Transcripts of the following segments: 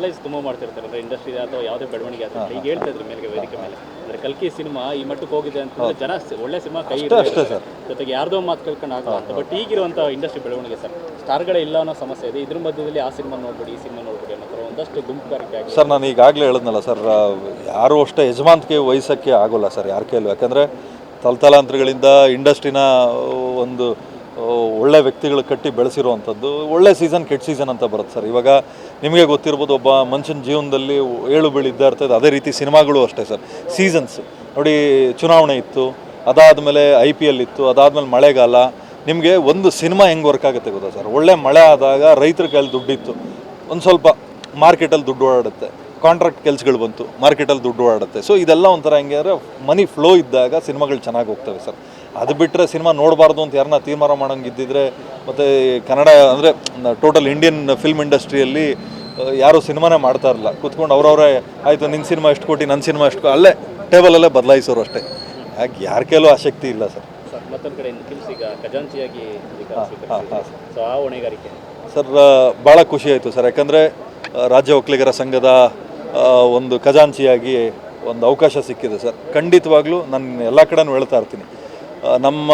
Analyse ತುಂಬ ಮಾಡ್ತಿರ್ತಾರೆ. ಅಂದರೆ ಇಂಡಸ್ಟ್ರಿ ಅಥವಾ ಯಾವುದೇ ಬೆಳವಣಿಗೆ ಅಂತ ಈಗ ಹೇಳ್ತಾ ಇದ್ರು ಮೇಲೆ ವೇದಿಕೆ ಮೇಲೆ. ಅಂದರೆ ಕಲ್ಕಿ ಸಿನಿಮಾ ಈ ಮಟ್ಟಕ್ಕೆ ಹೋಗಿದೆ ಅಂತ ಜನ ಒಳ್ಳೆ ಸಿನಿಮಾ ಕೈ ಅಷ್ಟೇ ಅಷ್ಟೇ ಸರ್. ಜೊತೆಗೆ ಯಾರ್ದೋ ಮಾತು ಕೇಳ್ಕೊಂಡು ಅಂತ. ಬಟ್ ಈಗಿರುವಂಥ ಇಂಡಸ್ಟ್ರಿ ಬೆಳವಣಿಗೆ ಸರ್ ಸ್ಟಾರ್ಗಳೇ ಇಲ್ಲ ಅನ್ನೋ ಸಮಸ್ಯೆ ಇದೆ. ಇದ್ರ ಮಧ್ಯದಲ್ಲಿ ಆ ಸಿನಿಮಾ ನೋಡ್ಬಿಡಿ ಈ ಸಿನಿಮಾ ನೋಡ್ಬಿಡಿ ಅನ್ನೋ ಥರ ಒಂದಷ್ಟು ಗುಂಪುಗಾರಿಕೆ ಸರ್ ನಾನು ಈಗಾಗಲೇ ಹೇಳಿದ್ನಲ್ಲ ಸರ್ ಯಾರು ಅಷ್ಟೇ ಯಜಮಾನ್ತಿಗೆ ವಹಿಸೋಕ್ಕೆ ಆಗೋಲ್ಲ ಸರ್ ಯಾರ ಕೈಲೂ ಯಾಕಂದರೆ ತಲತಲಾಂತರಗಳಿಂದ ಇಂಡಸ್ಟ್ರಿನ ಒಂದು ಒಳ್ಳೆ ವ್ಯಕ್ತಿಗಳು ಕಟ್ಟಿ ಬೆಳೆಸಿರುವಂಥದ್ದು, ಒಳ್ಳೆ ಸೀಸನ್ ಕೆಟ್ಟ ಸೀಸನ್ ಅಂತ ಬರುತ್ತೆ ಸರ್. ಇವಾಗ ನಿಮಗೆ ಗೊತ್ತಿರ್ಬೋದು ಒಬ್ಬ ಮನುಷ್ಯನ ಜೀವನದಲ್ಲಿ ಏಳು ಬೀಳು ಇದ್ದೇ ಇರ್ತದೆ. ಅದೇ ರೀತಿ ಸಿನಿಮಾಗಳು ಅಷ್ಟೇ ಸರ್. ಸೀಸನ್ಸ್ ನೋಡಿ, ಚುನಾವಣೆ ಇತ್ತು, ಅದಾದಮೇಲೆ ಐ ಪಿ ಎಲ್ ಇತ್ತು, ಅದಾದಮೇಲೆ ಮಳೆಗಾಲ. ನಿಮಗೆ ಒಂದು ಸಿನಿಮಾ ಹೆಂಗೆ ವರ್ಕ್ ಆಗುತ್ತೆ ಗೊತ್ತಾ ಸರ್? ಒಳ್ಳೆ ಮಳೆ ಆದಾಗ ರೈತರ ಕೈಯಲ್ಲಿ ದುಡ್ಡಿತ್ತು. ಒಂದು ಸ್ವಲ್ಪ ಮಾರ್ಕೆಟಲ್ಲಿ ದುಡ್ಡು ಓಡಾಡುತ್ತೆ. ಕಾಂಟ್ರಾಕ್ಟ್ ಕೆಲಸಗಳು ಬಂತು ಮಾರ್ಕೆಟಲ್ಲಿ ದುಡ್ಡು ಓಡಾಡುತ್ತೆ. ಸೊ ಇದೆಲ್ಲ ಒಂಥರ ಹೆಂಗೆ ಅಂದರೆ ಮನಿ ಫ್ಲೋ ಇದ್ದಾಗ ಸಿನಿಮಾಗಳು ಚೆನ್ನಾಗಿ ಹೋಗ್ತವೆ ಸರ್. ಅದು ಬಿಟ್ಟರೆ ಸಿನಿಮಾ ನೋಡಬಾರ್ದು ಅಂತ ಯಾರನ್ನ ತೀರ್ಮಾನ ಮಾಡೋಂಗಿದ್ದಿದ್ರೆ ಮತ್ತು ಕನ್ನಡ ಅಂದರೆ ಟೋಟಲ್ ಇಂಡಿಯನ್ ಫಿಲ್ಮ್ ಇಂಡಸ್ಟ್ರಿಯಲ್ಲಿ ಯಾರೂ ಸಿನಿಮಾನೇ ಮಾಡ್ತಾ ಇರಲಿಲ್ಲ. ಕೂತ್ಕೊಂಡು ಅವ್ರವರೇ ಆಯಿತು ನಿನ್ನ ಸಿನಿಮಾ ಎಷ್ಟು ಕೋಟಿ ನನ್ನ ಸಿನಿಮಾ ಎಷ್ಟು ಅಲ್ಲೇ ಟೇಬಲಲ್ಲೇ ಬದಲಾಯಿಸೋರು ಅಷ್ಟೇ. ಯಾಕೆ ಯಾರ ಕೈಲೂ ಆಸಕ್ತಿ ಇಲ್ಲ ಸರ್. ಸರ್ ಮತ್ತೊಂದು ಕಡೆ ಈಗ ಖಜಾಂಚಿಯಾಗಿ ಸೊ ಆ ಹೊಣೆಗಾರಿಕೆ? ಸರ್ ಭಾಳ ಖುಷಿ ಆಯಿತು ಸರ್. ಯಾಕಂದರೆ ರಾಜ್ಯ ಒಕ್ಕಲಿಗರ ಸಂಘದ ಒಂದು ಖಜಾಂಚಿಯಾಗಿ ಒಂದು ಅವಕಾಶ ಸಿಕ್ಕಿದೆ ಸರ್. ಖಂಡಿತವಾಗ್ಲೂ ನಾನು ಎಲ್ಲ ಕಡೆನೂ ಹೇಳ್ತಾ ಇರ್ತೀನಿ. ನಮ್ಮ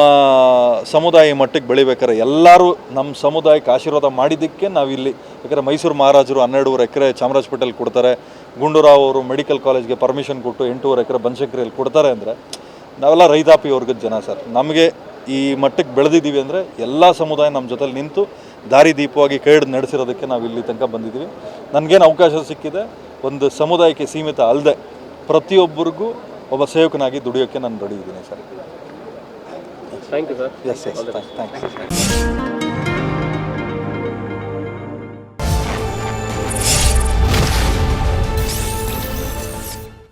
ಸಮುದಾಯ ಮಟ್ಟಕ್ಕೆ ಬೆಳಿಬೇಕಾದ್ರೆ ಎಲ್ಲರೂ ನಮ್ಮ ಸಮುದಾಯಕ್ಕೆ ಆಶೀರ್ವಾದ ಮಾಡಿದ್ದಕ್ಕೆ ನಾವಿಲ್ಲಿ, ಯಾಕಂದರೆ ಮೈಸೂರು ಮಹಾರಾಜರು ಹನ್ನೆರಡೂವರೆ ಎಕರೆ ಚಾಮರಾಜಪೇಟೆಯಲ್ಲಿ ಕೊಡ್ತಾರೆ, ಗುಂಡೂರಾವ್ ಅವರು ಮೆಡಿಕಲ್ ಕಾಲೇಜ್ಗೆ ಪರ್ಮಿಷನ್ ಕೊಟ್ಟು ಎಂಟೂವರೆ ಎಕರೆ ಬನಶಂಕರಿಯಲ್ಲಿ ಕೊಡ್ತಾರೆ ಅಂದರೆ ನಾವೆಲ್ಲ ರೈತಾಪಿ ವರ್ಗದ ಜನ ಸರ್. ನಮಗೆ ಈ ಮಟ್ಟಕ್ಕೆ ಬೆಳೆದಿದ್ದೀವಿ ಅಂದರೆ ಎಲ್ಲ ಸಮುದಾಯ ನಮ್ಮ ಜೊತೆಲಿ ನಿಂತು ದಾರಿ ದೀಪವಾಗಿ ಕೈ ಹಿಡ್ದು ನಡೆಸಿರೋದಕ್ಕೆ ನಾವು ಇಲ್ಲಿ ತನಕ ಬಂದಿದ್ದೀವಿ. ನನಗೇನು ಅವಕಾಶ ಸಿಕ್ಕಿದೆ, ಒಂದು ಸಮುದಾಯಕ್ಕೆ ಸೀಮಿತ ಅಲ್ಲದೆ ಪ್ರತಿಯೊಬ್ಬರಿಗೂ ಒಬ್ಬ ಸೇವಕನಾಗಿ ದುಡಿಯೋಕ್ಕೆ ನಾನು ready sir. Thank you, sir. Yes, yes. Thank, thanks.